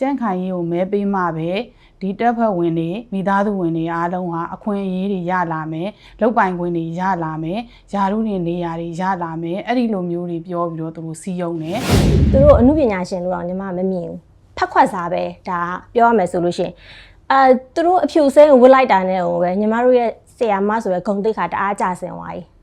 ကြန့်ခိုင်ရေးကိုမဲပေးမှပဲဒီတက်ဖွဲ့ဝင်တွေမိသားစုဝင်တွေအားလုံးဟာအခွင့်အရေးတွေရလာမယ်လောက်ပိုင်ခွင့်တွေရလာမယ်ယာရုတွေနေရာတွေရလာမယ်အဲ့ဒီလိုမျိုးတွေပြောပြီးတော့သူတို့စီးယုံတယ်သူတို့အမှုပညာရှင်လို့တော့ညီမမမြင်ဘူးဖက်ခွက်စားပဲဒါပြောရမယ်ဆိုလို့ရှိရင်အဲသူတို့အဖြူစင်းကိုဝစ်လိုက်တာနဲ့ဟိုပဲညီမတို့ရဲ့ဆရာမဆိုရယ်ဂုံတိတ်ခါတအားကြဆင်သွားပြီ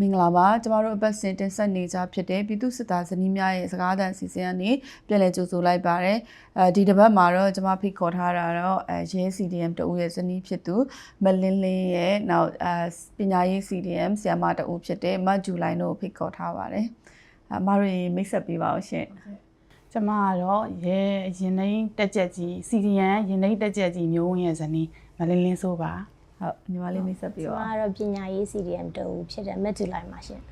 မင်္ဂလာပါကျမတို့အပတ်စဉ်တင်ဆက်နေကြဖြစ်တဲ့ပြည်သူစစ်သားဇနီးများရဲ့စကားသံအစီအစဉ်ကနေပြန်လည်ကြိုဆိုလိုက်ပါတယ်အဲဒီတစ်ပတ်မှာတော့ကျမဖိတ်ခေါ်ထားတာတော့အဲရဲ CDM တဦးရဲ့ဇနီးဖြစ်သူမလင်းလင်းရဲ့နောက်အဲပညာရေး CDM ဆရာမတဦးဖြစ်တဲ့မတ်ဂျူလိုင်းတို့ကိုဖိတ်ခေါ်ထားပါတယ်အမတို့ရေမိတ်ဆက်ပေးပါအောင်ရှင်ကျမကတော့ရဲရင်နှိမ်တက်ကြက်ကြီးစီဒီယန်ရင်နှိမ်တက်ကြက်ကြီးမျိုးဝင်ရဲ့ဇနီးမလင်းလင်းဆိုပါ ဟုတ်ညီမလေးမိတ်ဆက်ကျပေးမပါကတော့ပညာရေး CDM တူဖြစ်တဲ့ Met July မှာရှင်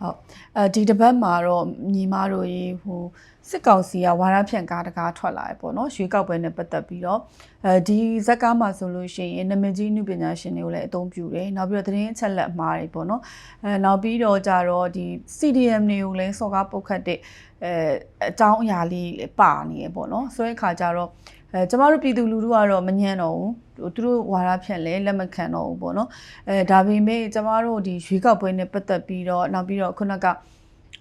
ဟုတ်အဲဒီတစ်ပတ်မှာတော့ညီမတို့ရေဟိုစစ်ကောင်စီကဝါရဖြန့်ကားတကားထွက်လာတယ်ပေါ့နော်ရွေးကောက်ပွဲနဲ့ပတ်သက်ပြီးတော့အဲဒီဇက်ကားမှာဆိုလို့ရှိရင်နမကြီးနုပညာရှင်တွေကိုလည်းအသုံးပြုတယ်နောက်ပြီးတော့သတင်းအချက်လက်မှားတွေပေါ့နော်အဲနောက်ပြီးတော့ကြတော့ဒီ CDM တွေကိုလည်းစော်ကားပုတ်ခတ်တဲ့အဲအကြောင်းအရာလေးလည်းပါနေရပေါ့နော်ဆိုတဲ့အခါကျတော့ အဲကျမတို့ပြည်သူလူထုကတော့မညံ့တော့ဘူးဟိုသူတို့ဝါရဖြန့်လဲလက်မခံတော့ဘူးပေါ့နော်အဲဒါပေမဲ့ကျမတို့ဒီရွေးကောက်ပွဲနဲ့ပတ်သက်ပြီးတော့နောက်ပြီးတော့ခုနက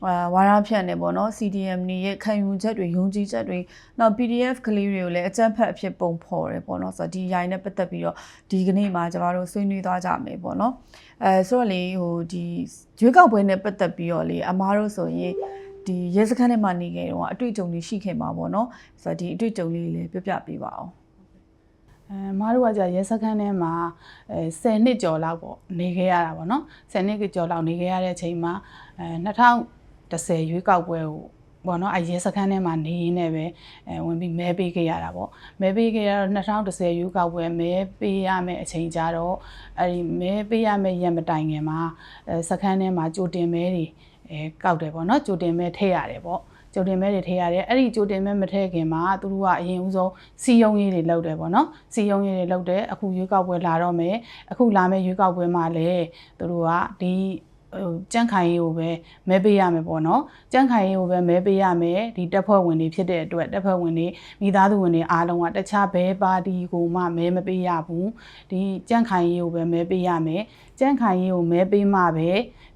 အာဝါရဖြန့်နေပေါ့နော် CDM နေရဲ့ခံယူချက်တွေယုံကြည်ချက်တွေနောက် PDF ကလေးတွေကိုလည်းအကြမ်းဖက်အဖြစ်ပုံဖော်တယ်ပေါ့နော်ဆိုတော့ဒီရိုင်းနဲ့ပတ်သက်ပြီးတော့ဒီကနေ့မှာကျမတို့ဆွေးနွေးသွားကြမယ်ပေါ့နော်အဲဆိုတော့လေဟိုဒီရွေးကောက်ပွဲနဲ့ပတ်သက်ပြီးတော့လေအမားတို့ဆိုရင် ဒီရဲစခန်းထဲမှာနေခဲ့တော့အတွေ့အကြုံတွေရှိခဲ့မှာပေါ့နော်ဆိုတော့ဒီအတွေ့အကြုံလေးလေးပြောပြပေးပါအောင်အဲမတို့ကကြာရဲစခန်းထဲမှာအဲ10နှစ်ကျော်လောက်ပေါ့နေခဲ့ရတာပေါ့နော်10နှစ်ကျော်လောက်နေခဲ့ရတဲ့အချိန်မှာအဲ2010ရွေးကောက်ပွဲကိုပေါ့နော်အရဲစခန်းထဲမှာနေရင်းနဲ့ပဲအဲဝင်ပြီးမဲပေးခဲ့ရတာပေါ့မဲပေးခဲ့ရတော့2010ရွေးကောက်ပွဲမဲပေးရမယ့်အချိန်ကြတော့အဲဒီမဲပေးရမယ့်ရက်မတိုင်ခင်မှာအဲစခန်းထဲမှာကြိုတင်မဲတွေ အဲကောက်တယ်ပေါ့နော်ကြိုတင်မဲထည့်ရတယ်ပေါ့ကြိုတင်မဲတွေထည့်ရတယ်အဲ့ဒီကြိုတင်မဲမထည့်ခင်မှာသူတို့ကအရင်ဦးဆုံးစီယုံရေးတွေလုပ်တယ်ပေါ့နော်စီယုံရေးတွေလုပ်တယ်အခုရွေးကောက်ပွဲလာတော့မယ်အခုလာမယ့်ရွေးကောက်ပွဲမှာလည်းသူတို့ကဒီဟို ကြန့်ခိုင်ရေးကိုပဲမဲပေးရမယ်ပေါ့နော်ကြန့်ခိုင်ရေးကိုပဲမဲပေးရမယ်ဒီတပ်ဖွဲ့ဝင်တွေဖြစ်တဲ့အတွက်တပ်ဖွဲ့ဝင်တွေမိသားစုဝင်တွေအားလုံးကတခြားဘဲပါတီကိုမှမဲမပေးရဘူးဒီကြန့်ခိုင်ရေးကိုပဲမဲပေးရမယ်ကြန့်ခိုင်ရေးကိုမဲပေးမှပဲ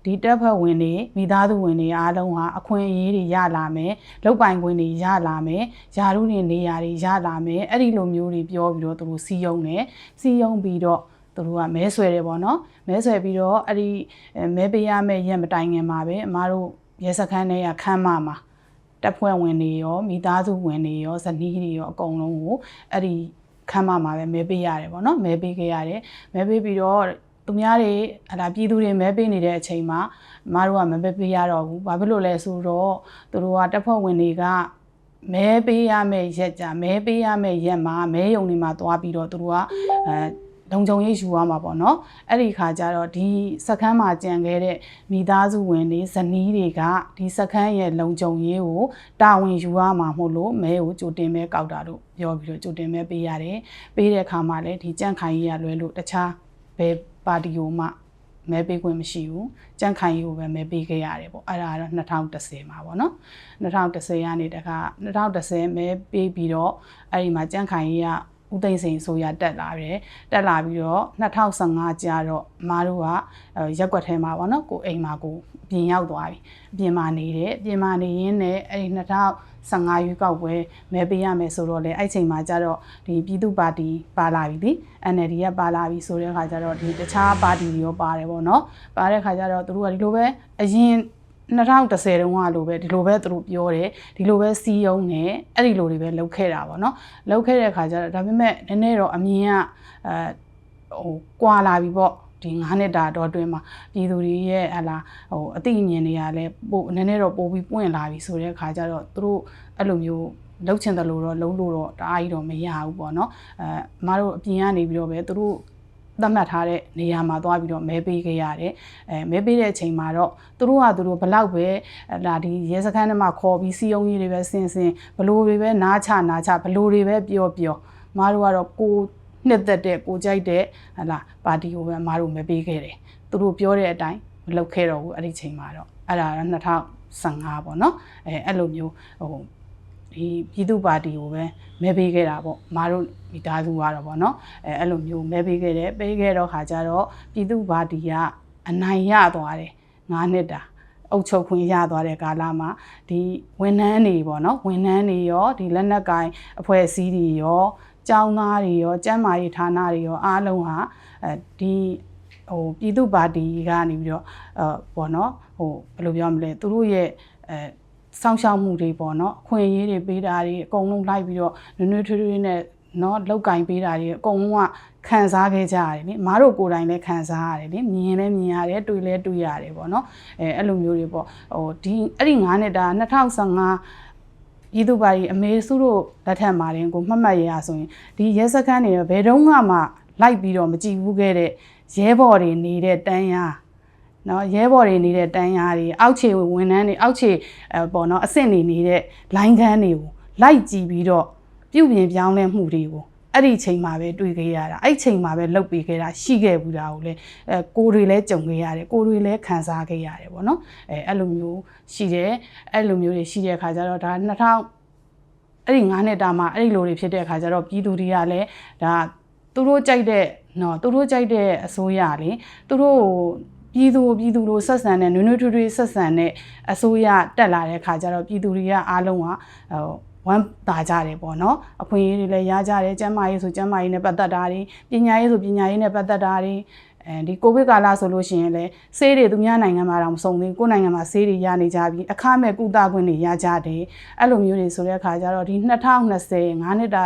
ဒီတပ်ဖွဲ့ဝင်တွေမိသားစုဝင်တွေအားလုံးဟာအခွင့်အရေးတွေရလာမယ်လောက်ပိုင်ခွင့်တွေရလာမယ်ယာရုတွေနေရာတွေရလာမယ်အဲ့ဒီလိုမျိုးတွေပြောပြီးတော့သူတို့စီယုံတယ်စီယုံပြီးတော့ သူတို့ကမဲဆွဲတယ်ပေါ့နော်မဲဆွဲပြီးတော့အဲ့ဒီအဲမဲပေးရမယ့်ရက်မတိုင်ခင်မှာပဲအမားတို့ရဲစခန်းထဲကခမ်းမမှာတပ်ဖွဲ့ဝင်တွေရောမိသားစုဝင်တွေရောဇနီးတွေရောအကုန်လုံးကိုအဲ့ဒီခမ်းမမှာပဲမဲပေးရတယ်ပေါ့နော်မဲပေးခဲ့ရတယ်မဲပေးပြီးတော့သူများတွေဟလာပြည်သူတွေမဲပေးနေတဲ့အချိန်မှာအမားတို့ကမဲပေးပေးရတော့ဘူးဘာဖြစ်လို့လဲဆိုတော့သူတို့ကတပ်ဖွဲ့ဝင်တွေကမဲပေးရမယ့်ရက်ကြမဲပေးရမယ့်ရက်မှာမဲယုံတွေမှာသွားပြီးတော့သူတို့ကအဲ လုံခြုံရေးယူရမှာပေါ့နော်အဲ့ဒီခါကျတော့ဒီစခန်းမှာကြံခဲ့တဲ့မိသားစုဝင်တွေဇနီးတွေကဒီစခန်းရဲ့လုံခြုံရေးကိုတာဝန်ယူရမှာမို့လို့မဲကိုကြိုတင်မဲကောက်တာလို့ပြောပြီးတော့ကြိုတင်မဲပေးရတယ်ပေးတဲ့အခါမှာလည်းဒီကြန့်ခိုင်ကြီးရလွဲလို့တခြားဘယ်ပါတီကိုမှမဲပေးခွင့်မရှိဘူးကြန့်ခိုင်ကြီးကိုပဲမဲပေးခဲ့ရတယ်ပေါ့အဲ့ဒါကတော့2010မှာပေါ့နော်2010ကနေတခါ2010မဲပေးပြီးတော့အဲ့ဒီမှာကြန့်ခိုင်ကြီးက ဦးသိန်းစိန်ဆိုရတက်လာတယ်တက်လာပြီးတော့2015ကျတော့အမားတို့ကရက်ွက်ထဲမှာပေါ့နော်ကိုအိမ်မှာကိုပြင်ရောက်သွားပြီအပြင်မှာနေတယ်အပြင်မှာနေရင်းနဲ့အဲ့ဒီ2015ရွေးကောက်ပွဲမဲပေးရမယ်ဆိုတော့လေအဲ့ချိန်မှာကျတော့ဒီပြည်သူ့ပါတီပါလာပြီလေ NLD ကပါလာပြီဆိုတဲ့အခါကျတော့ဒီတခြားပါတီတွေရောပါတယ်ပေါ့နော်ပါတဲ့အခါကျတော့သူတို့ကဒီလိုပဲအရင် 2010တုန်းကလိုပဲဒီလိုပဲသူတို့ပြောတယ်ဒီလိုပဲစီးယုံနေအဲ့ဒီလိုတွေပဲလုပ်ခဲ့တာပေါ့နော်လုပ်ခဲ့တဲ့အခါကျတော့ဒါပေမဲ့နည်းနည်းတော့အမြင်ကအဲဟိုကွာလာပြီပေါ့ဒီ9နှစ်တာတော့အတွင်းမှာပြည်သူတွေရဲ့ဟလာဟိုအသိအမြင်တွေကလည်းပိုနည်းနည်းတော့ပိုပြီးပွင့်လာပြီဆိုတဲ့အခါကျတော့သူတို့အဲ့လိုမျိုးလှုပ်ချင်တယ်လို့တော့လုံးလို့တော့တအားကြီးတော့မရဘူးပေါ့နော်အဲအမတို့အပြင်ကနေပြီးတော့ပဲသူတို့ သတ်မှတ်ထားတဲ့နေရာမှာသွားပြီးတော့မဲပေးခဲ့ရတယ်အဲမဲပေးတဲ့အချိန်မှာတော့သူတို့ကသူတို့ဘလောက်ပဲလာဒီရဲစခန်းထဲမှာခေါ်ပြီးစီယုံကြီးတွေပဲဆင်ဆင်ဘလို့တွေပဲနားချနားချဘလို့တွေပဲပြောပြောမတို့ကတော့ကိုနှစ်သက်တဲ့ကိုကြိုက်တဲ့ဟလာပါတီကိုပဲမတို့မဲပေးခဲ့တယ်သူတို့ပြောတဲ့အတိုင်းမလုပ်ခဲ့တော့ဘူးအဲ့ဒီချိန်မှာတော့အဲ့ဒါတော့2015ပေါ့နော်အဲအဲ့လိုမျိုးဟိုဒီပြည်သူ့ပါတီကိုပဲ မဲပေးခဲ့တာပေါ့မာတို့မိသားစုကတော့ပေါ့နော်အဲအဲ့လိုမျိုးမဲပေးခဲ့တယ်ပေးခဲ့တော့ခါကျတော့ပြည်သူ့ပါတီကအနိုင်ရသွားတယ်9နှစ်တာအုပ်ချုပ်ခွင့်ရသွားတဲ့ကာလမှာဒီဝန်ထမ်းတွေပေါ့နော်ဝန်ထမ်းတွေရောဒီလက်နက်ကိုင်အဖွဲ့အစည်းတွေရောကျောင်းသားတွေရောကျန်းမာရေးဌာနတွေရောအားလုံးဟာအဲဒီဟိုပြည်သူ့ပါတီကနေပြီးတော့အဲပေါ့နော်ဟိုဘယ်လိုပြောမလဲသူတို့ရဲ့အဲ စောင့်ရှောက်မှုတွေပေါ့နော်အခွင့်အရေးတွေပေးတာတွေအကုန်လုံးလိုက်ပြီးတော့နွေနွေထွေးထွေးနဲ့နော်လောက်ကင်ပေးတာတွေအကုန်လုံးကခံစားခဲ့ကြရတယ်လေမားတို့ကိုယ်တိုင်လည်းခံစားရတယ်လေမြင်လည်းမြင်ရတယ်တွေ့လည်းတွေ့ရတယ်ပေါ့နော်အဲအဲ့လိုမျိုးတွေပေါ့ဟိုဒီအဲ့ဒီ9နှစ်တာ2015ပြည်သူ့ပါတီအမေစုတို့လက်ထက်မှာတင်ကိုမှတ်မှတ်ရရဆိုရင်ဒီရဲစခန်းတွေဘယ်တော့မှလိုက်ပြီးတော့မကြည့်ဘူးခဲ့တဲ့ရဲဘော်တွေနေတဲ့တန်းရား နော်ရဲဘော်တွေနေတဲ့တန်းရားတွေအောက်ခြေဝန်ထမ်းတွေအောက်ခြေအဲပေါ့နော်အဆင့်နေနေတဲ့လိုင်းခန်းတွေကိုလိုက်ကြည့်ပြီးတော့ပြုပြင်ပြောင်းလဲမှုတွေကိုအဲ့ဒီချိန်မှာပဲတွေ့ခဲ့ရတာအဲ့ချိန်မှာပဲလုပ်ပေးခဲ့တာရှိခဲ့ဘူးတာကိုလေအဲကိုတွေလည်းကြုံခဲ့ရတယ်ကိုတွေလည်းခံစားခဲ့ရတယ်ပေါ့နော်အဲအဲ့လိုမျိုးရှိတယ်အဲ့လိုမျိုးတွေရှိတဲ့အခါကျတော့ဒါ2000အဲ့ဒီ9နှစ်တာမှာအဲ့ဒီလိုတွေဖြစ်တဲ့အခါကျတော့ပြည်သူတွေကလည်းဒါသူတို့ကြိုက်တဲ့နော်သူတို့ကြိုက်တဲ့အစိုးရလေသူတို့ ပြည်သူပြည်သူလိုဆက်ဆံတဲ့နွေနွေထွေးထွေးဆက်ဆံတဲ့အစိုးရတက်လာတဲ့အခါကျတော့ပြည်သူတွေကအားလုံးကဟိုဝမ်းသာကြတယ်ပေါ့နော်အခွင့်အရေးတွေလည်းရကြတယ်ကျန်းမာရေးဆိုကျန်းမာရေးနဲ့ပတ်သက်တာတွေပညာရေးဆိုပညာရေးနဲ့ပတ်သက်တာတွေအဲဒီကိုဗစ်ကာလဆိုလို့ရှိရင်လည်းဆေးတွေသူများနိုင်ငံမှာတော့မစုံသေးဘူးကိုယ်နိုင်ငံမှာဆေးတွေရနေကြပြီအခမဲ့ကုသခွင့်တွေရကြတယ်အဲ့လိုမျိုးတွေဆိုတဲ့အခါကျတော့ဒီ2020 9နှစ်တာ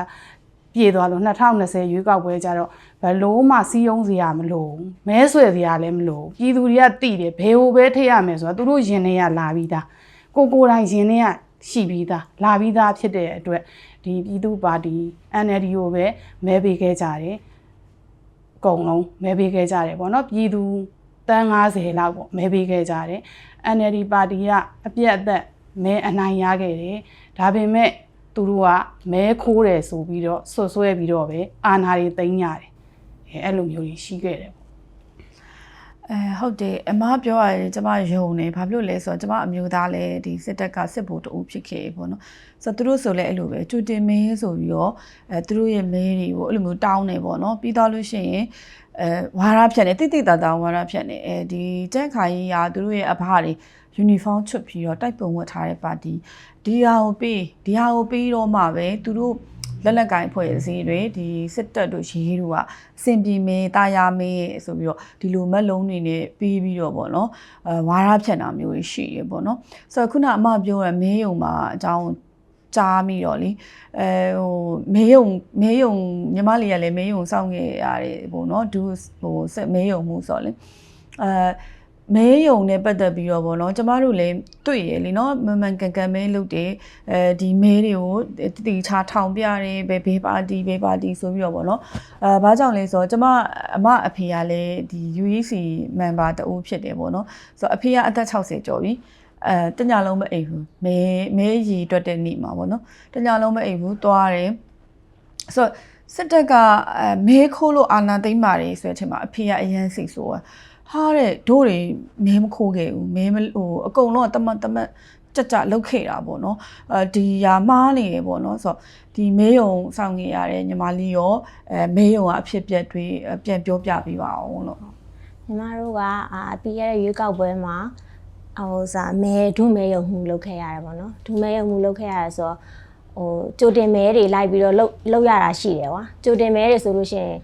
ပြေသွားလို့2020ရွေးကောက်ပွဲကြတော့ဘလို့မှစီးယုံစရာမလိုမဲဆွဲစရာလည်းမလိုပြည်သူတွေကတိတယ်ဘယ်ဟိုပဲထိရမယ်ဆိုတာသူတို့ရင်ထဲကလာပြီးသားကိုကိုယ်တိုင်ရင်ထဲကရှိပြီးသားလာပြီးသားဖြစ်တဲ့အတွက်ဒီပြည်သူပါတီ NLD ကိုပဲမဲပေးခဲ့ကြတယ်အကုန်လုံးမဲပေးခဲ့ကြတယ်ပေါ့နော်ပြည်သူတန်း90လောက်ပေါ့မဲပေးခဲ့ကြတယ် NLD ပါတီကအပြက်အသက်မဲအနိုင်ရခဲ့တယ်ဒါပေမဲ့ သူတို့ကမဲခိုးတယ်ဆိုပြီးတော့ဆွတ်ဆွဲပြီးတော့ပဲအာဏာတွေသိမ်းရတယ်အဲအဲ့လိုမျိုးကြီးရှိခဲ့တယ်အဲဟုတ်တယ်အမပြောရတယ်ကျမယုံနေဘာဖြစ်လို့လဲဆိုတော့ကျမအမျိုးသားလည်းဒီစစ်တပ်ကစစ်ဗိုလ်တအုပ်ဖြစ်ခဲ့ပေါ့နော်ဆိုတော့သူတို့ဆိုလည်းအဲ့လိုပဲကျူတင်မဲဆိုပြီးတော့အဲသူတို့ရဲ့မဲတွေကိုအဲ့လိုမျိုးတောင်းနေပေါ့နော်ပြီးတော့လို့ရှိရင်အဲဝါရဖြတ်နေတိတိတသားဝါရဖြတ်နေအဲဒီကြက်ခိုင်ကြီးကသူတို့ရဲ့အဖတွေယူနီဖောင်းချွတ်ပြီးတော့တိုက်ပုံဝတ်ထားတဲ့ပါတီ ဒီဟာကိုပြီးဒီဟာကိုပြီးတော့မှပဲသူတို့လက်လက်ကင်ဖွဲ့စည်းတွေဒီစစ်တပ်တို့ရေးတို့ကအစင်ပြေမင်းတာယာမင်းဆိုပြီးတော့ဒီလိုမက်လုံးတွေနဲ့ပြီးပြီးတော့ပေါ့နော်အဲဝါရဖြတ်တာမျိုးတွေရှိရပေါ့နော်ဆိုတော့ခုနအမပြောရမင်းယုံမှာအကြောင်းကြားမိတော့လေအဲဟိုမေးယုံမေးယုံညီမလေးကလည်းမေးယုံစောင့်ခဲ့ရတယ်ပေါ့နော်ဒူဟိုမေးယုံမှုဆိုတော့လေအဲ မဲယုံနဲ့ပတ်သက်ပြီးတော့ဗောနော်ကျမတို့လည်းတွေ့ရလीနော်မမှန်ကန်ကန်မဲလုပ်တယ်အဲဒီမဲတွေကိုတီချာထောင်ပြတယ်ဘယ်ဘေးပါတီဘေးပါတီဆိုပြီးတော့ဗောနော်အဲဘာကြောင့်လဲဆိုတော့ကျမအမအဖေကလည်းဒီ UEC member တဦးဖြစ်တယ်ဗောနော်ဆိုတော့အဖေကအသက်60ကျော်ပြီအဲတညလုံးမအိပ်ဘူးမဲမဲရီတွက်တဲ့နေ့မှာဗောနော်တညလုံးမအိပ်ဘူးသွားတယ်ဆိုတော့စစ်တပ်ကအဲမဲခိုးလို့အာဏာသိမ်းပါတယ်ဆိုတဲ့အချိန်မှာအဖေကအရန်စိတ်ဆိုးอ่ะ ဟာတဲ့တို့တွေမဲမခိုးခဲ့ဘူးမဲမဟိုအကုန်လုံးကတမတ်တမတ်ကြကြလောက်ခဲ့တာပေါ့နော်အဲဒီယာမားနေရပေါ့နော်ဆိုတော့ဒီမဲယုံဆောင်နေရတဲ့ညီမလေးရောအဲမဲယုံကအဖြစ်ပြက်တွေပြန်ပြောပြပေးပါအောင်လို့ညီမတို့ကအာပြီးရတဲ့ရွေးကောက်ပွဲမှာဟိုစားမဲဒုမဲရုံမှုလုပ်ခဲ့ရတယ်ပေါ့နော်ဒုမဲရုံမှုလုပ်ခဲ့ရတယ်ဆိုတော့ဟိုကြိုတင်မဲတွေလိုက်ပြီးတော့လှုပ်လှုပ်ရတာရှိတယ်ကွာကြိုတင်မဲတွေဆိုလို့ရှိရင်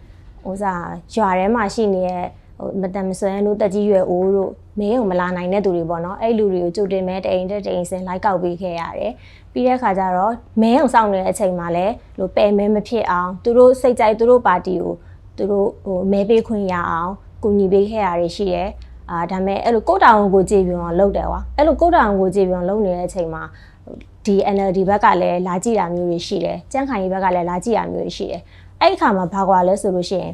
ဟိုစားရွာထဲမှာရှိနေတဲ့ ဟိုမတန်မဆွမ်းတို့တက်ကြီးရွယ်အိုးတို့မဲုံမလာနိုင်တဲ့သူတွေပေါ့နော်အဲ့လူတွေကိုကြိုတင်မဲတအိမ်တက်တအိမ်စင်လိုက်ကောက်ပေးခဲ့ရတယ်ပြီးတဲ့အခါကျတော့မဲုံစောင့်နေတဲ့အချိန်မှာလည်းလို့ပယ်မဲမဖြစ်အောင်သူတို့စိတ်ကြိုက်သူတို့ပါတီကိုသူတို့ဟိုမဲပေးခွင့်ရအောင်ကူညီပေးခဲ့ရတာရှိတယ်အာဒါပေမဲ့အဲ့လိုကိုယ့်တောင်ကိုကြည့်ပြီးတော့လုပ်တယ်ကွာအဲ့လိုကိုယ့်တောင်ကိုကြည့်ပြီးတော့လုပ်နေတဲ့အချိန်မှာဒီ NLD ဘက်ကလည်းလာကြည့်တာမျိုးတွေရှိတယ်ကြန့်ခိုင်ရေးဘက်ကလည်းလာကြည့်တာမျိုးတွေရှိတယ်အဲ့ဒီအခါမှာဘာကွာလဲဆိုလို့ရှိရင်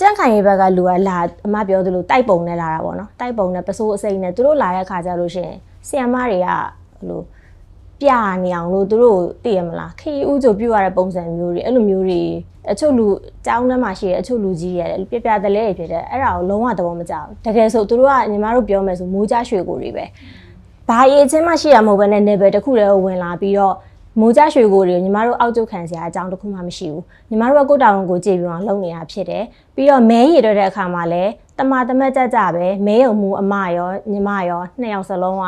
ကြန့်ခိုင်ရေးဘက်ကလူကလာအမပြောသလိုတိုက်ပုံနဲ့လာတာပေါ့နော်တိုက်ပုံနဲ့ပစိုးအစိမ့်နဲ့သူတို့လာတဲ့အခါကျလို့ရှိရင်ဆီယမ်မတွေကဟိုလိုပြနေအောင်လို့သူတို့သိရမလားခီးဥကြိုပြရတဲ့ပုံစံမျိုးတွေအဲ့လိုမျိုးတွေအချို့လူကြောင်းထဲမှာရှိတဲ့အချို့လူကြီးရတယ်ပြပြတလဲတွေဖြစ်တယ်အဲ့ဒါကိုလုံးဝသဘောမကျဘူးတကယ်ဆိုသူတို့ကညီမတို့ပြောမယ်ဆိုမိုးကြရွှေကိုတွေပဲဘာရေးချင်းမှရှိရမဟုတ်ဘဲနဲ့ level တစ်ခုတည်းကိုဝင်လာပြီးတော့ မိုးကြရွှေကိုတွေကိုညီမတို့အောက်ကျုပ်ခံစရာအကြောင်းတစ်ခုမှမရှိဘူးညီမတို့ကကိုယ့်တာဝန်ကိုကြည့်ပြီးတော့လုပ်နေတာဖြစ်တယ်ပြီးတော့မဲရည်တော့တဲ့အခါမှာလည်းတမတမတ်ကြကြပဲမဲယုံမှုအမရောညီမရောနှစ်ယောက်စလုံးက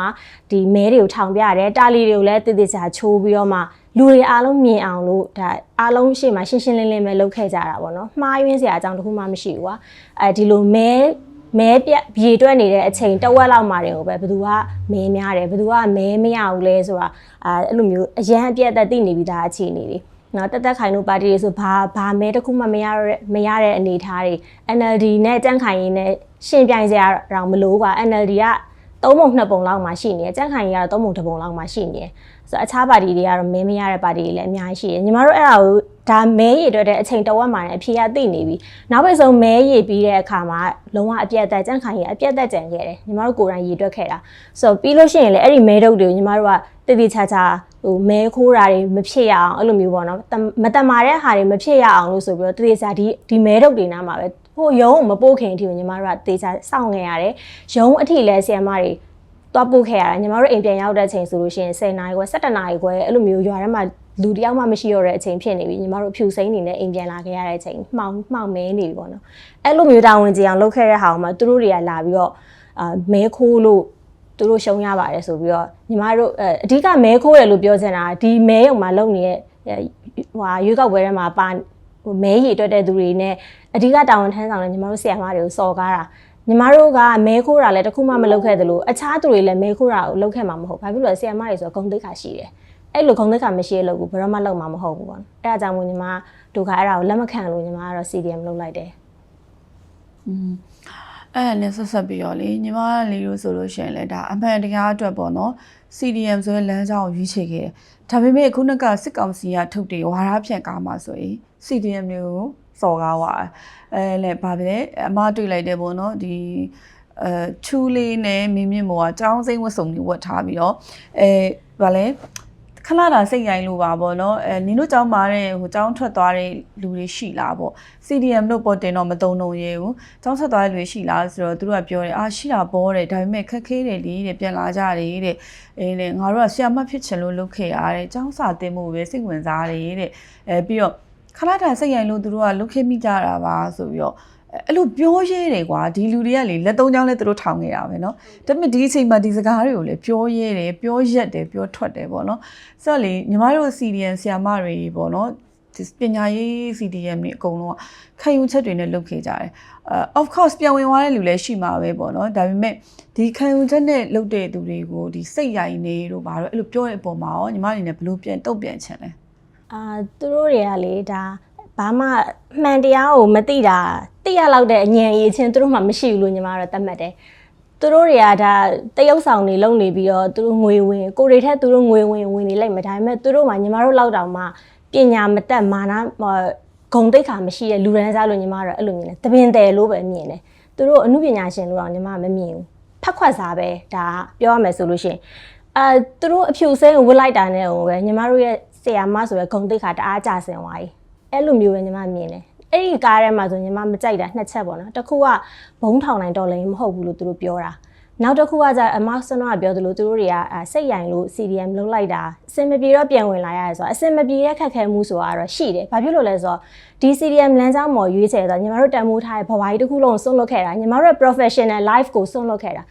ဒီမဲတွေကိုထောင်ပြရတယ်တာလီတွေကိုလည်းတည်တည်ချာချိုးပြီးတော့မှလူတွေအားလုံးမြင်အောင်လို့ဒါအားလုံးရှေ့မှာရှင်းရှင်းလင်းလင်းပဲလုပ်ခဲ့ကြတာပေါ့နော်မှားယွင်းစရာအကြောင်းတစ်ခုမှမရှိဘူးကွာအဲဒီလိုမဲ မဲပြပြေတွက်နေတဲ့အချိန်တဝက်လောက်မှတယ်ကိုပဲဘယ်သူကမဲများတယ်ဘယ်သူကမဲမရဘူးလဲဆိုတာအဲအဲ့လိုမျိုးအရန်အပြည့်အသက်သိနေပြီးသားအခြေအနေတွေနော်တက်တက်ခိုင်တို့ပါတီတွေဆိုဘာဘာမဲတစ်ခုမှမရရတဲ့မရတဲ့အနေအထားတွေ NLD နဲ့ကြန့်ခိုင်ရင်းနဲ့ရှင်ပြိုင်စရာတော့မလို့ကွာ NLD ကသုံးပုံနှစ်ပုံလောက်မှရှိနေတယ်ကြန့်ခိုင်ရကတော့သုံးပုံတစ်ပုံလောက်မှရှိနေတယ် ဆိုတော့အခြားပါတီတွေကတော့မဲမရတဲ့ပါတီတွေလည်းအများကြီးရှိတယ်ညီမတို့အဲ့ဒါကိုဒါမဲရည်အတွက်တဲ့အချိန်တစ်ဝက်မှလည်းအဖြေကသိနေပြီနောက်ပိတ်ဆုံးမဲရည်ပြီးတဲ့အခါမှာလုံးဝအပြတ်အသက်ကြန့်ခိုင်ရအပြတ်အသက်ကြံခဲ့တယ်ညီမတို့ကိုယ်တိုင်ရည်တွက်ခဲ့တာဆိုတော့ပြီးလို့ရှိရင်လည်းအဲ့ဒီမဲတုပ်တွေကိုညီမတို့ကတည်တည်ချာချာဟိုမဲခိုးတာတွေမဖြစ်ရအောင်အဲ့လိုမျိုးပေါ့နော်တမတမာတဲ့ဟာတွေမဖြစ်ရအောင်လို့ဆိုပြီးတော့တည်တည်ချာဒီဒီမဲတုပ်တွေနားမှာပဲဟိုရုံးကိုမပို့ခင်အထိကိုညီမတို့ကတေချာစောင့်ခဲ့ရတယ်ရုံးအထိလည်းဆီယမ်မတွေ သွားပို့ခဲ့ရတယ်ညီမတို့အိမ်ပြန်ရောက်တဲ့ချိန်ဆိုလို့ရှိရင်10နာရီခွဲ17နာရီခွဲအဲ့လိုမျိုးရွာထဲမှာလူတယောက်မှမရှိတော့တဲ့အချိန်ဖြစ်နေပြီညီမတို့အဖြူစိမ့်နေနဲ့အိမ်ပြန်လာခဲ့ရတဲ့အချိန်မှောင်မှောင်မဲနေပြီပေါ့နော်အဲ့လိုမျိုးတာဝန်ကြီးအောင်လုပ်ခဲ့တဲ့ဟာကိုမှသူတို့တွေကလာပြီးတော့အာမဲခိုးလို့သူတို့ရှုံးရပါတယ်ဆိုပြီးတော့ညီမတို့အအဓိကမဲခိုးတယ်လို့ပြောချင်တာဒီမဲရုံမှာလုပ်နေတဲ့ဟိုရွေးကောက်ပွဲထဲမှာပါဟိုမဲရည်တွက်တဲ့သူတွေနဲ့အဓိကတာဝန်ထမ်းဆောင်တဲ့ညီမတို့ဆီယမ်မတွေကိုစော်ကားတာ ညီမတို့ကမဲခိုးတာလည်းတခုမှမလုပ်ခဲ့သလိုအခြားသူတွေလည်းမဲခိုးတာကိုလုပ်ခဲ့မှာမဟုတ်ဘာဖြစ်လို့လဲဆီယမ်မတွေဆိုတော့ဂုံတိတ်ခါရှိတယ်အဲ့လိုဂုံတိတ်ခါမရှိတဲ့လုပ်ကိုဘယ်တော့မှလုပ်မှာမဟုတ်ဘူးပေါ့နော်အဲ့ဒါကြောင့်မို့ညီမဒုက္ခအဲ့ဒါကိုလက်မခံလို့ညီမကတော့ CDM လုပ်လိုက်တယ်အဲ့ဒါနဲ့ဆက်ဆက်ပြီးတော့လေညီမလေးတို့ဆိုလို့ရှိရင်လည်းဒါအမှန်တရားအတွက်ပေါ့နော် CDM ဆိုတဲ့လမ်းကြောင်းကိုရွေးချယ်ခဲ့တယ်ဒါပေမဲ့ခုနကစစ်ကောင်စီကထုတ်တယ်ဝါရဖြန့်ကားမှာဆိုရင် CDM တွေကို စော်ကားသွားအဲလေဘာဖြစ်လဲအမတွေ့လိုက်တယ်ပေါ့နော်ဒီအဲချူလေးနဲ့မင်းမြင့်မောကចောင်းစိမ့်ဝတ်စုံကြီးဝတ်ထားပြီးတော့အဲဘာလဲခလာတာစိတ်ရိုင်းလို့ပါဗောနော်အဲနင်တို့ကြောင်းမာတဲ့ဟိုကြောင်းထွက်သွားတဲ့လူတွေရှိလားဗော CDM လို့ပေါ်တင်တော့မတုံတုံရဲဘူးကြောင်းထွက်သွားတဲ့လူတွေရှိလားဆိုတော့သူတို့ကပြောတယ်အာရှိတာပေါ်တယ်ဒါပေမဲ့ခက်ခဲတယ်လीတဲ့ပြန်လာကြတယ်တဲ့အဲလေငါတို့ကဆရာမဖြစ်ချင်လို့လုပ်ခဲ့ရတဲ့ကြောင်းစာတင်မှုပဲစိတ်ဝင်စားတယ်တဲ့အဲပြီးတော့ ခလာတာစိတ်ရိုင်းလို့သူတို့ကလုပ်ခဲ့မိကြတာပါဆိုပြီးတော့အဲ့လိုပြောရဲတယ်ကွာဒီလူတွေကလေလက်သုံးချောင်းလဲသူတို့ထောင်နေတာပဲเนาะဒါပေမဲ့ဒီအချိန်မှာဒီစကားတွေကိုလေပြောရဲတယ်ပြောရက်တယ်ပြောထွက်တယ်ပေါ့เนาะဆိုတော့လေညီမတို့ CDN ဆရာမတွေပေါ့เนาะဒီပညာရေး CDM တွေအကုန်လုံးကခံယူချက်တွေနဲ့လုပ်ခဲ့ကြတယ်အဲ of course ပြန်ဝင်သွားတဲ့လူလည်းရှိမှာပဲပေါ့เนาะဒါပေမဲ့ဒီခံယူချက်နဲ့လုပ်တဲ့သူတွေကိုဒီစိတ်ရိုင်နေတို့ဘာလို့အဲ့လိုပြောတဲ့အပေါ်မှာရောညီမအနေနဲ့ဘယ်လိုပြန်တုတ်ပြန်ချင်လဲ အာသူတို့တွေကလေဒါဘာမှမှန်တရားကိုမသိတာသိရလောက်တဲ့အဉာဏ်အရေးချင်းသူတို့မှမရှိဘူးလို့ညီမကတော့သတ်မှတ်တယ်သူတို့တွေကဒါတရုပ်ဆောင်နေလုံနေပြီးတော့သူတို့ငွေဝင်ကိုတွေထက်သူတို့ငွေဝင်ဝင်နေလိုက်မှာဒါပေမဲ့သူတို့မှညီမတို့လောက်တောင်မှပညာမတတ်မာနဟိုဂုံတိတ်ခါမရှိတဲ့လူရန်စားလို့ညီမကတော့အဲ့လိုမြင်တယ်တပင်တယ်လို့ပဲမြင်တယ်သူတို့အမှုပညာရှင်လို့တော့ညီမမမြင်ဘူးဖက်ခွက်စားပဲဒါပြောရမယ်ဆိုလို့ရှိရင်အဲသူတို့အဖြူစင်းကိုဝစ်လိုက်တာနဲ့ဟိုပဲညီမတို့ရဲ့ ဆရာမဆိုရယ်ဂုံတိတ်ခါတအားကြဆင်သွားပြီအဲ့လိုမျိုးပဲညီမမြင်တယ်အဲ့ဒီကားထဲမှာဆိုညီမမကြိုက်တာနှစ်ချက်ပေါ့နော်တစ်ခုကဘုံထောင်နိုင်တော်လည်းမဟုတ်ဘူးလို့သူတို့ပြောတာနောက်တစ်ခုကじゃအမဆွမ်းတော့ပြောသလိုသူတို့တွေကစိတ်ရိုင်လို့ CDM လုံးလိုက်တာအစင်မပြေတော့ပြန်ဝင်လာရတယ်ဆိုတော့အစင်မပြေတဲ့ခက်ခဲမှုဆိုတာတော့ရှိတယ်ဘာဖြစ်လို့လဲဆိုတော့ဒီ CDM လမ်းကြောင်းပေါ်ရွေးချယ်ဆိုတော့ညီမတို့တန်မိုးထားတဲ့ဘဝကြီးတစ်ခုလုံးဆွန့်လွတ်ခဲ့တာညီမတို့ရဲ့ professional life ကိုဆွန့်လွတ်ခဲ့တာ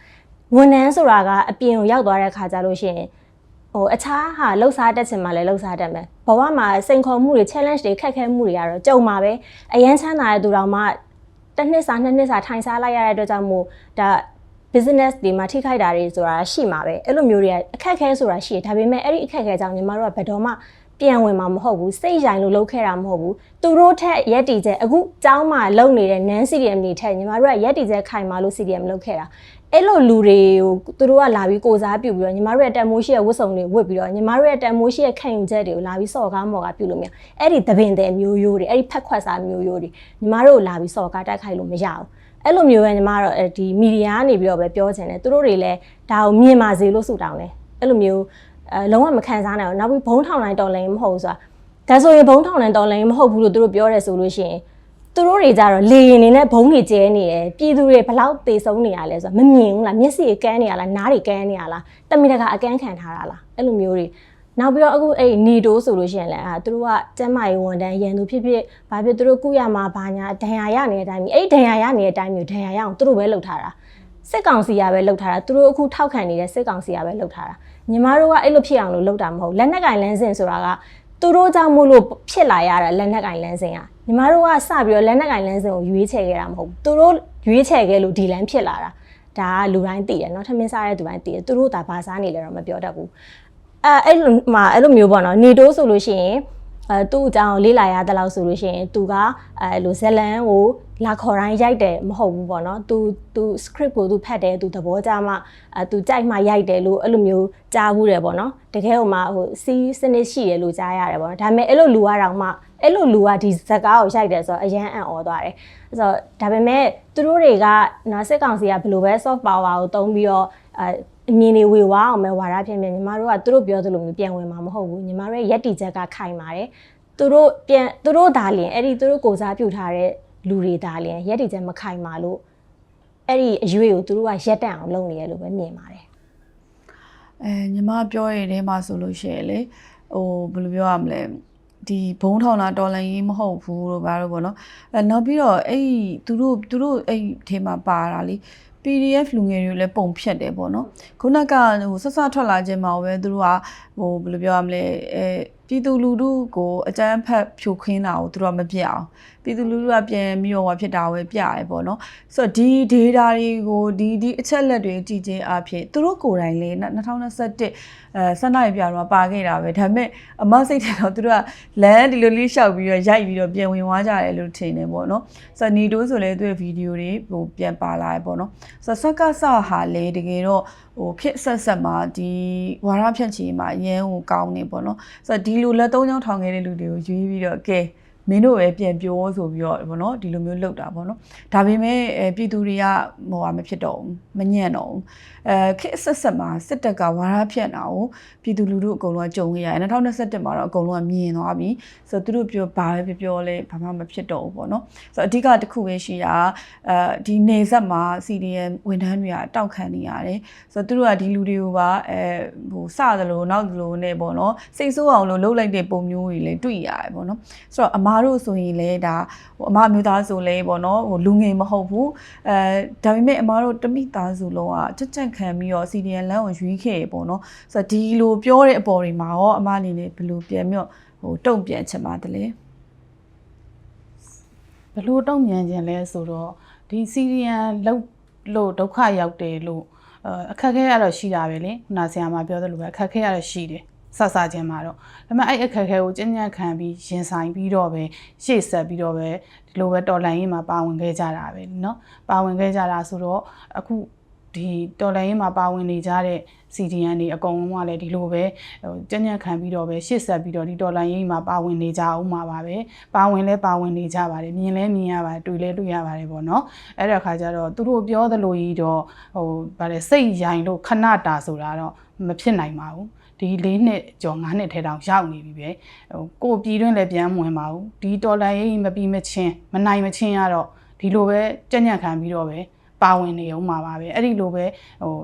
ဝန်ထမ်းဆိုတာကအပြင်ကိုရောက်သွားတဲ့ခါကြလို့ရှိရင် ဟိုအခြားဟာလှုပ်ရှားတတ်ချင်မှလည်းလှုပ်ရှားတတ်မယ်ဘဝမှာစိန်ခေါ်မှုတွေ challenge တွေခက်ခဲမှုတွေကတော့ကြုံမှာပဲအရန်ချမ်းသာတဲ့သူတော်မှတစ်နှစ်စာနှစ်နှစ်စာထိုင်စားလိုက်ရတဲ့အတွက်ကြောင့်မို့ဒါ business တွေမှာထိခိုက်တာတွေဆိုတာရှိမှာပဲအဲ့လိုမျိုးတွေကအခက်အခဲဆိုတာရှိတယ်ဒါပေမဲ့အဲ့ဒီအခက်အခဲကြောင့်ညီမတို့ကဘယ်တော့မှပြန်ဝင်မှာမဟုတ်ဘူးစိတ်ရိုင်လို့လုပ်ခဲ့တာမဟုတ်ဘူးသူတို့ထက်ရက်တီချက်အခုကျောင်းမှာလုပ်နေတဲ့ non CDM တွေထက်ညီမတို့ကရက်တီချက်ခိုင်မာလို့ CDM လုပ်ခဲ့တာ အဲ့လိုလူတွေကိုသူတို့ကလာပြီးကိုစားပြုတ်ပြီးတော့ညီမတို့ရဲ့တန်မိုးရှိရဲ့ဝတ်စုံတွေဝတ်ပြီးတော့ညီမတို့ရဲ့တန်မိုးရှိရဲ့ခံယူချက်တွေကိုလာပြီးစော်ကားမော်ကားပြုတ်လို့မရအဲ့ဒီသပင်တဲ့မျိုးရိုးတွေအဲ့ဒီဖက်ခွက်စားမျိုးရိုးတွေညီမတို့ကိုလာပြီးစော်ကားတိုက်ခိုက်လို့မရဘူးအဲ့လိုမျိုးပဲညီမတို့ဒီမီဒီယာကနေပြီးတော့ပဲပြောချင်တယ်သူတို့တွေလည်းဒါကိုမြင်ပါစေလို့ဆုတောင်းတယ်အဲ့လိုမျိုးအဲလုံးဝမခံစားနိုင်ဘူးနောက်ပြီးဘုံထောင်နိုင်တော်လည်းမဟုတ်ဘူးဆိုတာဒါဆိုရင်ဘုံထောင်နိုင်တော်လည်းမဟုတ်ဘူးလို့သူတို့ပြောတယ်ဆိုလို့ရှိရင် သူတို့တွေကြတော့လေရင်နေနဲ့ဘုံတွေကျဲနေတယ်ပြည်သူတွေဘလောက်သေဆုံးနေရလဲဆိုတာမမြင်ဘူးလားမျက်စိကန်းနေရလားနားတွေကန်းနေရလားတမီတကအကန်းခံထားတာလားအဲ့လိုမျိုးတွေနောက်ပြီးတော့အခုအဲ့နေတိုးဆိုလို့ရှိရင်လည်းအာသူတို့ကကျမ်းမာရေးဝန်တန်းရန်သူဖြစ်ဖြစ်ဘာဖြစ်သူတို့ကုရမှာဘာညာဒဏ်ရာရနေတဲ့အတိုင်းမျိုးအဲ့ဒဏ်ရာရနေတဲ့အတိုင်းမျိုးဒဏ်ရာရအောင်သူတို့ပဲလှုပ်ထားတာစစ်ကောင်စီကပဲလှုပ်ထားတာသူတို့အခုထောက်ခံနေတဲ့စစ်ကောင်စီကပဲလှုပ်ထားတာညီမတို့ကအဲ့လိုဖြစ်အောင်လို့လှုပ်တာမဟုတ်လက်နက်ကင်လန်းစင်ဆိုတာကသူတို့ကြောင့်မို့လို့ဖြစ်လာရတာလက်နက်ကင်လန်းစင်က ညီမတို့ကစပြီးတော့လက်နက်ကင်လန်းစင်ကိုရွေးချယ်ခဲ့တာမဟုတ်ဘူးသူတို့ရွေးချယ်ခဲ့လို့ဒီလန်းဖြစ်လာတာဒါကလူတိုင်းသိတယ်เนาะထမင်းစားတဲ့သူတိုင်းသိတယ်သူတို့ဒါဘာစားနေလဲတော့မပြောတတ်ဘူးအဲအဲ့လိုမှာအဲ့လိုမျိုးပေါ့နော်နေတိုးဆိုလို့ရှိရင်အဲသူ့အကြောင်းလေးလာရတဲ့လောက်ဆိုလို့ရှိရင်သူကအဲလိုဇလန်ကိုလာခေါ်တိုင်းရိုက်တယ်မဟုတ်ဘူးပေါ့နော်သူသူ script ကိုသူဖတ်တယ်သူသဘောကျမှအဲသူကြိုက်မှရိုက်တယ်လို့အဲ့လိုမျိုးကြားဘူးတယ်ပေါ့နော်တကယ်ဟိုမှာဟိုစီးစနစ်ရှိတယ်လို့ကြားရတယ်ပေါ့နော်ဒါပေမဲ့အဲ့လိုလူကတော့မှ အဲ့လိုလူကဒီဇက်ကားကိုရိုက်တယ်ဆိုတော့အရန်အံ့ဩသွားတယ်ဆိုတော့ဒါပေမဲ့သူတို့တွေကနော်စစ်ကောင်စီကဘယ်လိုပဲ soft power ကိုတုံးပြီးတော့အဲအမြင်တွေဝေဝါအောင်ပဲဝါရဖြစ်မြင်ညီမတို့ကသူတို့ပြောသလိုမျိုးပြန်ဝင်မှာမဟုတ်ဘူးညီမတို့ရဲ့ယက်တီချက်ကခိုင်ပါတယ်သူတို့ပြန်သူတို့ဒါလျင်အဲ့ဒီသူတို့ကိုစားပြုထားတဲ့လူတွေဒါလျင်ယက်တီချက်မခိုင်ပါလို့အဲ့ဒီအရွေးကိုသူတို့ကရက်တန့်အောင်လုပ်နေရလို့ပဲမြင်ပါတယ်အဲညီမပြောရတဲ့ထဲမှာဆိုလို့ရှိရင်လေဟိုဘယ်လိုပြောရမလဲ ဒီဘုံထောင်တာတော်လန်ရေးမဟုတ်ဘူးလို့ဘာလို့ပေါ့နော်အဲနောက်ပြီးတော့အဲ့သူတို့သူတို့အဲ့ထဲမှာပါတာလေ PDF လူငယ်တွေလည်းပုံဖြတ်တယ်ပေါ့နော်ခုနကဟိုဆက်စထွက်လာခြင်းမှာပဲသူတို့ကဟိုဘယ်လိုပြောရမလဲအဲပြည်သူလူထုကိုအကြမ်းဖက်ဖြိုခင်းတာကိုသူတို့ကမပြအောင်ပြည်သူလူထုကပြန်ပြီးတော့ဟောဖြစ်တာကိုပဲပြရဲပေါ့နော်ဆိုတော့ဒီ data တွေကိုဒီဒီအချက်လက်တွေကြည့်ချင်းအဖြစ်သူတို့ကိုယ်တိုင်လေ2021အဲစနေပြတော့ပါခဲ့တာပဲဒါပေမဲ့အမစိတ်ထဲတော့သူတို့ကလမ်းဒီလိုလေးရှောက်ပြီးတော့ရိုက်ပြီးတော့ပြန်ဝင်သွားကြတယ်လို့ထင်တယ်ပေါ့နော်ဆိုတော့နေတိုးဆိုလဲသူ့ရဲ့ဗီဒီယိုတွေဟိုပြန်ပါလာရပေါ့နော်ဆိုတော့ဆက်ကဆဟာလေတကယ်တော့ဟိုခစ်ဆက်ဆက်မှာဒီဝါရဖြန့်ချီမှာအရန်ဟိုကောင်းနေပေါ့နော်ဆိုတော့ဒီလိုလက်သုံးချောင်းထောင်ခဲ့တဲ့လူတွေကိုရွေးပြီးတော့ကဲ မင်းတို့ပဲပြန်ပြောဆိုပြီးတော့ဗောနော်ဒီလိုမျိုးလုပ်တာဗောနော်ဒါပေမဲ့အဲပြည်သူတွေကဟိုဟာမဖြစ်တော့ဘူးမညံ့တော့ဘူးအဲခစ်ဆက်ဆက်မှာစစ်တပ်ကဝါရဖြန့်တာကိုပြည်သူလူထုအကုန်လုံးကကြုံခဲ့ရတယ်2021မှာတော့အကုန်လုံးကမြင်သွားပြီဆိုတော့သူတို့ပြောဘာပဲပြောပြောလဲဘာမှမဖြစ်တော့ဘူးဗောနော်ဆိုတော့အဓိကတစ်ခုပဲရှိတာအဲဒီနေဆက်မှာ CDM ဝန်ထမ်းတွေကတောက်ခံနေရတယ်ဆိုတော့သူတို့ကဒီလူတွေကိုပါအဲဟိုစသလိုနောက်သလိုနဲ့ဗောနော်စိတ်ဆိုးအောင်လို့လှုပ်လိုက်တဲ့ပုံမျိုးတွေလည်းတွေ့ရတယ်ဗောနော်ဆိုတော့အမားတို့ဆိုရင်လည်းဒါဟိုအမအမျိုးသားဆိုလဲဗောနော်ဟိုလူငယ်မဟုတ်ဘူးအဲဒါပေမဲ့အမားတို့တမိသားစုလုံးကချက်ချက်ခံပြီးတော့ CDN လမ်းကိုရွေးခဲ့ဗောနော်ဆိုတော့ဒီလိုပြောတဲ့အပေါ်တွေမှာရောအမအနေနဲ့ဘယ်လိုပြန်ပြီးတော့ဟိုတုံ့ပြန်ချင်ပါတယ်လဲဘလို့တုံ့ပြန်ခြင်းလဲဆိုတော့ဒီစီရီယန်လောက်လို့ဒုက္ခရောက်တယ်လို့အဲအခက်အခဲကတော့ရှိတာပဲလေခုနဆရာမပြောသလိုပဲအခက်အခဲကတော့ရှိတယ် ဆဆခြင်းမှာတော့ဒါပေမဲ့အဲ့အခက်အခဲကိုကျဉ်းကျဉ်းခံပြီးရင်ဆိုင်ပြီးတော့ပဲရှေ့ဆက်ပြီးတော့ပဲဒီလိုပဲတော်လန်ရေးမှာပါဝင်ခဲ့ကြတာပဲเนาะပါဝင်ခဲ့ကြတာဆိုတော့အခုဒီတော်လန်ရေးမှာပါဝင်နေကြတဲ့ CDN တွေအကုန်လုံးကလည်းဒီလိုပဲဟိုကြံ့ကြံ့ခံပြီးတော့ပဲရှေ့ဆက်ပြီးတော့ဒီတော်လန်ရေးမှာပါဝင်နေကြအောင်မှာပါပဲပါဝင်လဲပါဝင်နေကြပါတယ်မြင်လဲမြင်ရပါတယ်တွေ့လဲတွေ့ရပါတယ်ပေါ့နော်အဲ့ဒါခါကျတော့သူတို့ပြောသလိုကြီးတော့ဟိုဗါလဲစိတ်ရိုင်လို့ခဏတာဆိုတာတော့မဖြစ်နိုင်ပါဘူး ဒီ၄နှစ်ကျော်၅နှစ်ထဲတောင်ရောက်နေပြီပဲဟိုကိုပြည်တွင်းလည်းပြန်မဝင်ပါဘူးဒီတော်လန်ရေးမပြီးမချင်းမနိုင်မချင်းရတော့ဒီလိုပဲကြံ့ကြံ့ခံပြီးတော့ပဲပါဝင်နေအောင်မှာပါပဲအဲ့ဒီလိုပဲဟို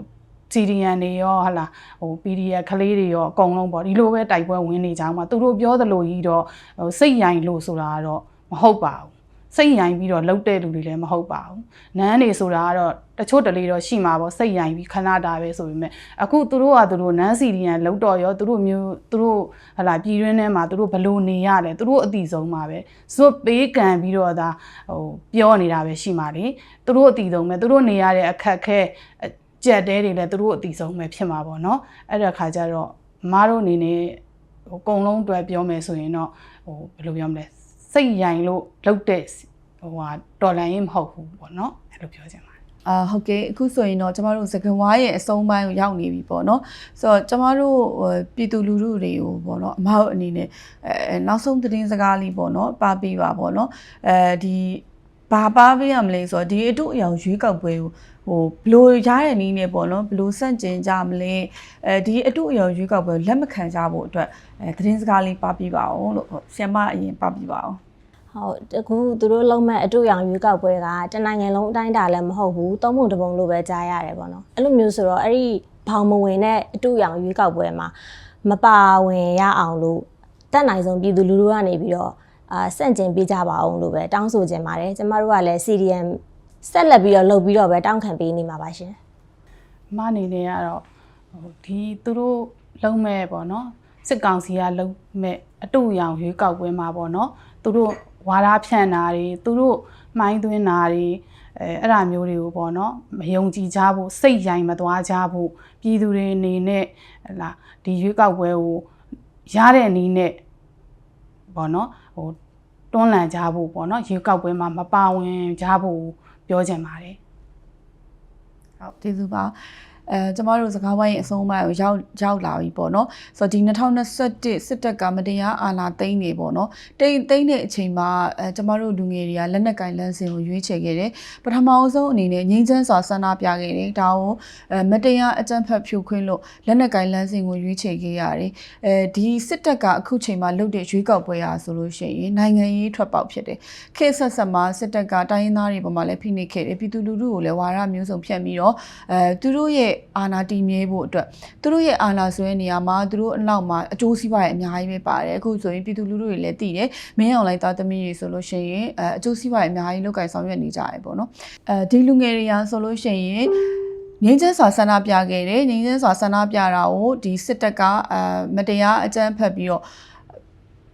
CDN တွေရောဟာလာဟို PDF ကလေးတွေရောအကုန်လုံးပေါ့ဒီလိုပဲတိုက်ပွဲဝင်နေကြအောင်ပါသူတို့ပြောသလိုကြီးတော့ဟိုစိတ်ရိုင်လို့ဆိုတာကတော့မဟုတ်ပါဘူး စိတ်ရိုင်ပြီးတော့လှုပ်တဲ့လူတွေလည်းမဟုတ်ပါဘူးနန်းနေဆိုတာကတော့တချို့တလေတော့ရှိမှာပေါ့စိတ်ရိုင်ပြီးခဏတာပဲဆိုပေမဲ့အခုသူတို့ကသူတို့နန်း CDN လှုပ်တော့ရောသူတို့မျိုးသူတို့ဟာလာပြည်တွင်းထဲမှာသူတို့ဘလို့နေရလဲသူတို့အတိဆုံးပါပဲဇွတ်ပေးကံပြီးတော့ဒါဟိုပြောနေတာပဲရှိမှာလေသူတို့အတိဆုံးပဲသူတို့နေရတဲ့အခက်အခဲကြက်တဲတွေလည်းသူတို့အတိဆုံးပဲဖြစ်မှာပေါ့နော်အဲ့ဒါခါကျတော့မမတို့အနေနဲ့ဟိုအကုန်လုံးအတွက်ပြောမယ်ဆိုရင်တော့ဟိုဘယ်လိုပြောမလဲ စိတ်ရိုင်လို့လှုပ်တဲ့ဟိုဟာတော်လန်ရင်မဟုတ်ဘူးပေါ့နော်အဲ့လိုပြောချင်ပါတယ်အာဟုတ်ကဲ့အခုဆိုရင်တော့ကျမတို့စကဝါးရဲ့အဆုံးပိုင်းကိုရောက်နေပြီပေါ့နော်ဆိုတော့ကျမတို့ဟိုပြည်သူလူထုတွေကိုပေါ့နော်အမတို့အနေနဲ့အဲနောက်ဆုံးသတင်းစကားလေးပေါ့နော်ပါပေးပါပေါ့နော်အဲဒီ ဘာပါပေးရမလဲဆိုတော့ဒီအတုအယောင်ရွေးကောက်ပွဲကိုဟိုဘလို့ရတဲ့နည်းနဲ့ပေါ့နော်ဘလို့စန့်ကျင်ကြမလဲအဲဒီအတုအယောင်ရွေးကောက်ပွဲကိုလက်မခံကြဖို့အတွက်အဲသတင်းစကားလေးပါပြပါအောင်လို့ဟုတ်ဆီယမအရင်ပါပြပါအောင်ဟုတ်အခုသူတို့လုံးမဲ့အတူရောင်ရွေးကောက်ပွဲကတနိုင်ငံလုံးအတိုင်းအတာလည်းမဟုတ်ဘူးသုံးပုံတစ်ပုံလို့ပဲကြားရတယ်ပေါ့နော်အဲ့လိုမျိုးဆိုတော့အဲ့ဒီဘောင်မဝင်တဲ့အတူရောင်ရွေးကောက်ပွဲမှာမပါဝင်ရအောင်လို့တက်နိုင်ဆုံးပြည်သူလူထုကနေပြီးတော့ အာစန့်ကျင်ပေးကြပါအောင်လို့ပဲတောင်းဆိုချင်ပါတယ်ကျမတို့ကလည်း CDM ဆက်လက်ပြီးတော့လုပ်ပြီးတော့ပဲတောင်းခံပေးနေမှာပါရှင်မအနေနဲ့ကတော့ဟိုဒီသူတို့လုံးမဲ့ပေါ့နော်စစ်ကောင်စီကလုံးမဲ့အတူအယောင်ရွေးကောက်ပွဲမှာပေါ့နော်သူတို့ဝါဒဖြန့်တာတွေသူတို့မှိုင်းသွင်းတာတွေအဲအဲ့ဒါမျိုးတွေကိုပေါ့နော်မယုံကြည်ကြဖို့စိတ်ရိုင်မသွားကြဖို့ပြည်သူတွေအနေနဲ့ဟလာဒီရွေးကောက်ပွဲကိုရတဲ့အနေနဲ့ပေါ့နော် ဟိုတွန်းလှန်ကြဖို့ပေါ့နော်ရွေးကောက်ပွဲမှာမပါဝင်ကြဖို့ပြောချင်ပါတယ်ဟုတ်ကျေးဇူးပါ အဲကျမတို့စကားဝိုင်းရဲ့အဆုံးအမကိုရောက်ရောက်လာပြီပေါ့နော်ဆိုတော့ဒီ2021စစ်တပ်ကမတရားအာဏာသိမ်းနေပေါ့နော်တိတ်သိမ်းတဲ့အချိန်မှာအဲကျမတို့လူငယ်တွေကလက်နက်ကင်လမ်းစဉ်ကိုရွေးချယ်ခဲ့တယ်ပထမအဆုံးအနေနဲ့ငြိမ်းချမ်းစွာဆန္ဒပြခဲ့တယ်ဒါကိုအဲမတရားအကြမ်းဖက်ဖြိုခွင်းလို့လက်နက်ကင်လမ်းစဉ်ကိုရွေးချယ်ခဲ့ရတယ်အဲဒီစစ်တပ်ကအခုချိန်မှာလုပ်တဲ့ရွေးကောက်ပွဲရာဆိုလို့ရှိရင်နိုင်ငံရေးထွက်ပေါက်ဖြစ်တယ်ခေတ်ဆက်ဆက်မှာစစ်တပ်ကတိုင်းရင်းသားတွေပေါ်မှာလည်းဖိနှိပ်ခဲ့တယ်ပြည်သူလူထုကိုလည်းဝါဒမျိုးစုံဖြန့်ပြီးတော့အဲသူတို့ရဲ့အာဏာတည်မြဲဖို့အတွက်သူတို့ရဲ့အာဏာဆိုတဲ့နေရာမှာသူတို့အနောက်မှာအကျိုးစီးပွားရဲ့အများကြီးပဲပါတယ်အခုဆိုရင်ပြည်သူလူထုတွေလည်းတည်တယ်မင်းအောင်လိုက်သားသမီးတွေဆိုလို့ရှိရင်အဲအကျိုးစီးပွားရဲ့အများကြီးလုပ်ကိုင်ဆောင်ရွက်နေကြတယ်ပေါ့နော်အဲဒီလူငယ်တွေရာဆိုလို့ရှိရင်ငင်းချမ်းစွာဆန္ဒပြခဲ့တယ်ငင်းချမ်းစွာဆန္ဒပြတာကိုဒီစစ်တပ်ကအဲမတရားအကြမ်းဖက်ပြီးတော့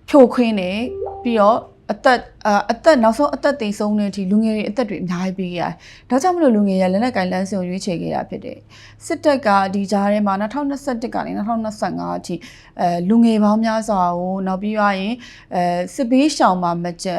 ဖြိုခွင်းတယ်ပြီးတော့ အသက်အာအသက်နောက်ဆုံးအသက်သိဆုံးတဲ့အထိလူငယ်တွေအသက်တွေအများကြီးပေးခဲ့ရတယ်။ဒါကြောင့်မလို့လူငယ်ရလက်နက်ကင်လန်းစင်ကိုရွေးချယ်ခဲ့တာဖြစ်တယ်။စစ်တပ်ကဒီကြားထဲမှာ2021ကနေ2025အထိအဲလူငယ်ပေါင်းများစွာကိုနောက်ပြီးရရင်အဲစစ်ဘေးရှောင်မှာမကြံ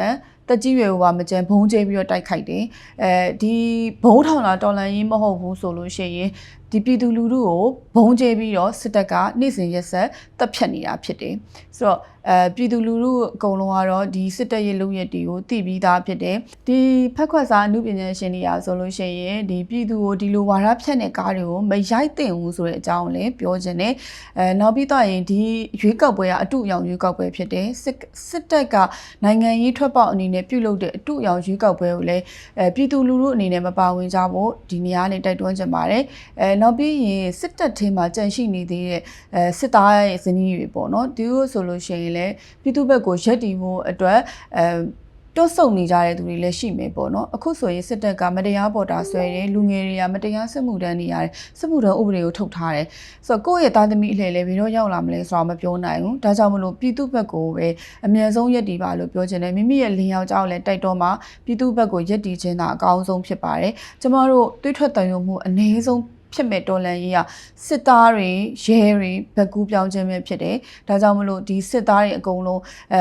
တက်ကြီးရွယ်ဟိုပါမကြံဘုံကျဲပြီးတော့တိုက်ခိုက်တယ်။အဲဒီဘုံထောင်လာတော်လန်ရေးမဟုတ်ဘူးဆိုလို့ရှိရင်ဒီပြည်သူလူထုကိုဘုံကျဲပြီးတော့စစ်တပ်ကနေ့စဉ်ရက်ဆက်တပ်ဖြတ်နေတာဖြစ်တယ်။ဆိုတော့အဲပြည်သူလူထုအကုန်လုံးကတော့ဒီစစ်တပ်ရဲ့လုပ်ရက်တွေကိုသိပြီးသားဖြစ်တယ်ဒီဖက်ခွက်စားအမှုပညာရှင်တွေရာဆိုလို့ရှိရင်ဒီပြည်သူကိုဒီလိုဝါဒဖြန့်တဲ့ကားတွေကိုမရိုက်သင့်ဘူးဆိုတဲ့အကြောင်းကိုလည်းပြောခြင်းနဲ့အဲနောက်ပြီးတော့ရင်ဒီရွေးကောက်ပွဲကအတုအယောင်ရွေးကောက်ပွဲဖြစ်တယ်စစ်စစ်တပ်ကနိုင်ငံရေးထွက်ပေါက်အနေနဲ့ပြုလုပ်တဲ့အတုအယောင်ရွေးကောက်ပွဲကိုလည်းအဲပြည်သူလူထုအနေနဲ့မပါဝင်ကြဖို့ဒီနေရာနဲ့တိုက်တွန်းချင်ပါတယ်အဲနောက်ပြီးရင်စစ်တပ်ထင်းမှာကြန့်ရှိနေသေးတဲ့အဲစစ်သားရဲ့ဇနီးတွေပေါ့နော်ဒီလိုဆိုလို့ရှိရင်လည်းပြည်သူဘက်ကိုရက်တီမှုအတွက်အဲတွတ်ဆုံနေကြတဲ့သူတွေလည်းရှိမယ်ပေါ့နော်အခုဆိုရင်စစ်တပ်ကမတရားပေါ်တာဆွဲတယ်လူငယ်တွေကမတရားစစ်မှုတန်းနေရတယ်စစ်မှုတန်းဥပဒေကိုထုတ်ထားတယ်ဆိုတော့ကိုယ့်ရဲ့သားသမီးအလှည့်လည်းဘယ်တော့ရောက်လာမလဲဆိုတော့မပြောနိုင်ဘူးဒါကြောင့်မလို့ပြည်သူဘက်ကိုပဲအမြန်ဆုံးရက်တီပါလို့ပြောချင်တယ်မိမိရဲ့လင်ယောက်ကြောက်လည်းတိုက်တော့မှပြည်သူဘက်ကိုရက်တီခြင်းသာအကောင်းဆုံးဖြစ်ပါတယ်ကျမတို့တွေးထွက်တန်ရုံမှုအနည်းဆုံး ဖြစ်မဲ့တော်လန်ကြီးကစစ်သားတွေရဲတွေဘက်ကူးပြောင်းခြင်းပဲဖြစ်တယ်။ဒါကြောင့်မလို့ဒီစစ်သားတွေအကုန်လုံးအဲ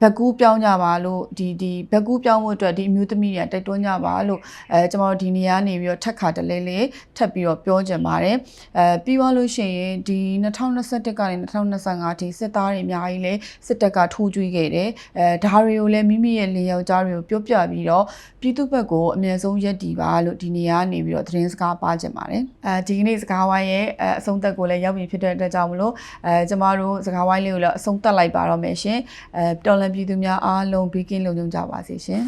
ဘက်ကူးပြောင်းကြပါလို့ဒီဒီဘက်ကူးပြောင်းဖို့အတွက်ဒီအမျိုးသမီးတွေကတိုက်တွန်းကြပါလို့အဲကျွန်တော်တို့ဒီနေရာနေပြီးတော့ထက်ခါတလဲလဲထပ်ပြီးတော့ပြောကြပါတယ်အဲပြီးသွားလို့ရှိရင်ဒီ2021ကနေ2025အထိစစ်သားတွေအများကြီးလဲစစ်တပ်ကထိုးကျွေးခဲ့တယ်အဲဒါတွေကိုလည်းမိမိရဲ့လင်ယောက်ျားတွေကိုပြောပြပြီးတော့ပြည်သူ့ဘက်ကိုအမြဲဆုံးရက်တီပါလို့ဒီနေရာနေပြီးတော့သတင်းစကားပါကြပါတယ်အဲဒီကနေ့စကားဝိုင်းရဲ့အဆုံးသက်ကိုလည်းရောက်ပြီဖြစ်တဲ့အတွက်ကြောင့်မလို့အဲကျမတို့စကားဝိုင်းလေးကိုလည်းအဆုံးသက်လိုက်ပါတော့မယ်ရှင်အဲတော်လန်ပြည်သူများအားလုံးဘေးကင်းလုံခြုံကြပါစေရှင်